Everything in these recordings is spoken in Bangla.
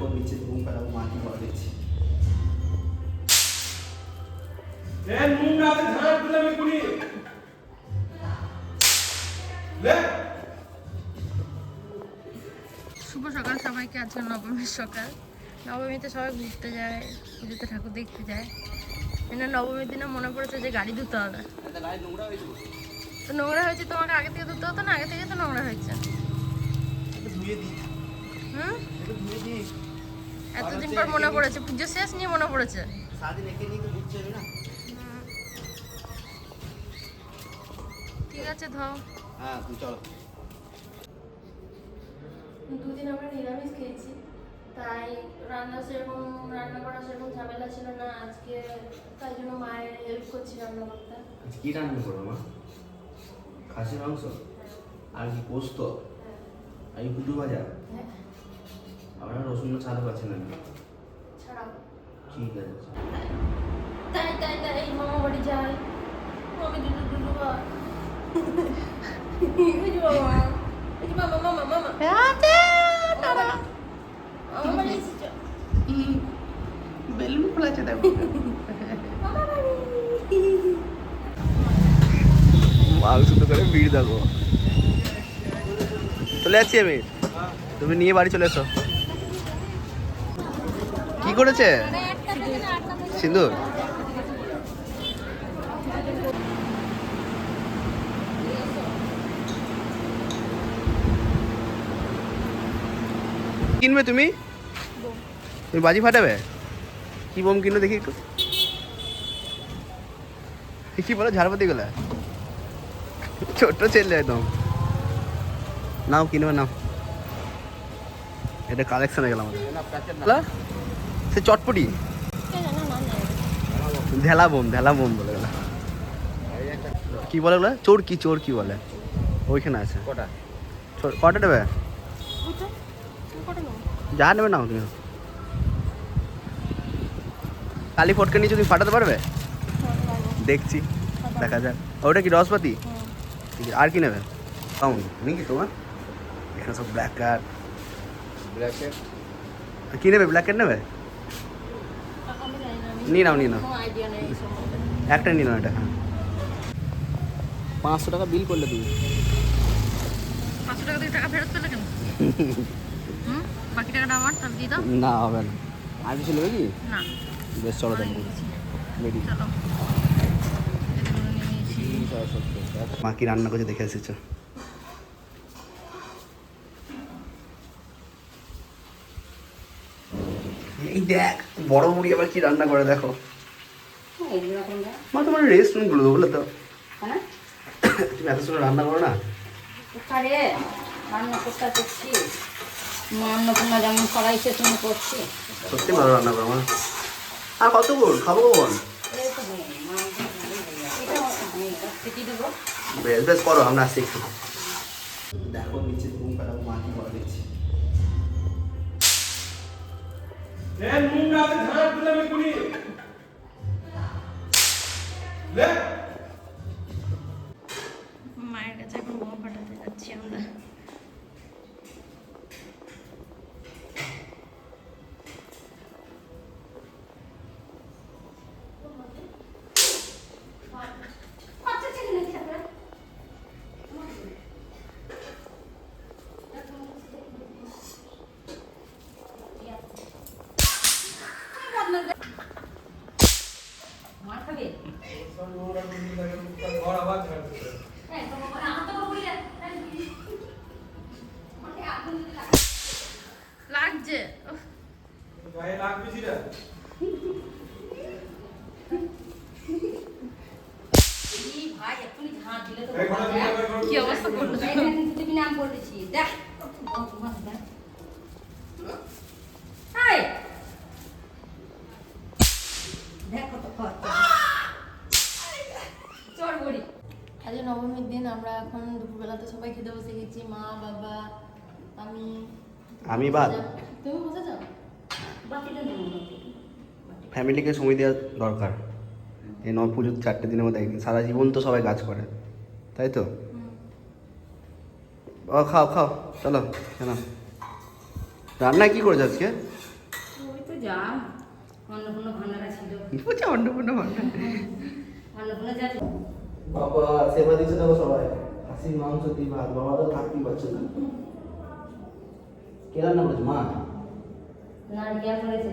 দেখো নিচে ঘুম পেলাম মাটি লে শুভ সকাল সবাইকে আজকে নবমীর সকাল। নবমীতে সবাই ঘুরতে যায় পুজোতে ঠাকুর দেখতে যায়। এনে নবমীর দিনে মনে পড়েছে যে গাড়ি ধুতে হবে। তো নোংরা হয়েছে তোমাকে আগে থেকে ধুতে হতো না? আগে থেকে তো নোংরা হয়েছে। ধুয়ে দিই। হুম? ধুয়ে দিই। এতদিন পর মনে পড়েছে পুজো শেষ নিয়ে মনে পড়েছে। ঠিক আছে ধর। হ্যাঁ চলো। দুদিন আমরা নিরামিষ খেয়েছি তাই রান্না সেরকম রান্না করা সেরকম ঝামেলা ছিল না আজকে তাই জন্য মায়ের হেল্প করছি রান্না করতে আচ্ছা, কি রান্না করো মা? খাসির মাংস? আর কি পোস্ত? আর এই কুটু ভাজা হ্যাঁ। রসুন ছাড়া পাচ্ছি না। ঠিক আছে তাই তাই তাই মামা বাড়ি যাই। মামা বাড়ি এসেছ? বেলুন দেখো। করে ভিড় দেখো। চলে যাচ্ছি আমি। তুমি নিয়ে বাড়ি চলে এসো। কি করেছে? সিন্দুর? কিনবে তুমি? তুমি বাজি ফাটাবে? কি বোম কিনবে দেখি একটু। কি বলো ঝাড়পাতি গুলা? ছোট্ট ছেলে একদম। নাও কিনবে নাও। এটা কালেকশন হয়ে গেল আমাদের? সে চটপটি? ঢেলা বোম ঢেলা বোম বলে গেল। কি বলে ওগুলো? চোর কি চোর কি বলে। ওইখানে আছে। কটা? কটা নেবে? যা নেবে নাও তুমি কালি ফটকে নিয়ে তুমি ফাটাতে পারবে? দেখছি দেখা যাক। ওটা কি রসপাতি? ঠিক আছে আর কি নেবে? কেমন নেই কি তোমার? এখানে সব ব্ল্যাক কার্ড ব্র্যাকেট কি নেবে? ব্ল্যাক কার্ড নেবে? নিয়ে নাও নিয়ে নাও। একটা নিয়ে নাও এটা হ্যাঁ। পাঁচশো টাকা বিল করলে তুমি। পাঁচশো টাকা দিয়ে টাকা ফেরত পেলে কেন? হুম? বাকি টাকাটা আমার তাহলে দিয়ে দাও। না হবে না। আর কিছু নেবে কি? না। বেশ চলো তাহলে। চলো। মা কি রান্না করছে দেখে এসেছ? এই দেখ বড় মুড়ি আবার কি রান্না করে দেখো? মা তোমার রেস্টুরেন্টগুলো বলে তো তুমি এত সময় রান্না করো না? রান্না করতে করছি মা অন্নপূর্ণা যেমন কড়াইছে তুমি করছি। সত্যি ভালো রান্না করো মা। আর কত কর খাব কখন হয়ে হয়ে বেশ বেশ করো আমরা আসছি একটু। দেখো নিচে ঘুম දැන් මුන් ගාත ධනාත්මක කුණිය. ලේ কি অবস্থা করল তুমি নাম দেখ। আজ নবমীর দিন আমরা এখন দুপুরবেলাতে সবাই খেতে বসে গেছি মা বাবা আমি। আমি বাদ। তুমি বসে যাও বাকিটা নেব ফ্যামিলিকে সময় দেওয়া দরকার। এই নয় পুজোর চারটে দিনের মধ্যে একদিন। সারা জীবন তো সবাই কাজ করে। তাই তো? ও খাও খাও চলো কেন রান্না কি করেছ আজকে? অন্নপূর্ণা বাবা সেবা দিচ্ছে দেখো সবাই। খাসির মাংস দিয়ে ভাত বাবা তো থাকতেই পারছে না। কে রান্না করেছে মা? করেছে।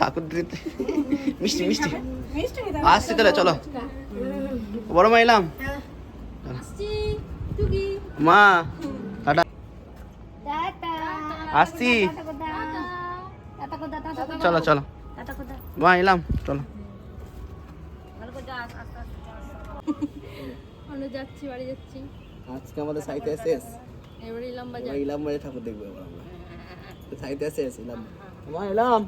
ঠাকুর দিতে মিষ্টি মিষ্টি। আসছি তাহলে চলো। বড় মা এলাম। মা টাটা। আসছি। চলো চলো। মা এলাম চলো। যাচ্ছি বাড়ি যাচ্ছি। আজকে আমাদের সাইতে শেষ। এবার এবার বাজার। ইলাম বাজে ঠাকুর দেখব আমরা। সাইতে শেষ ইলাম মা এলাম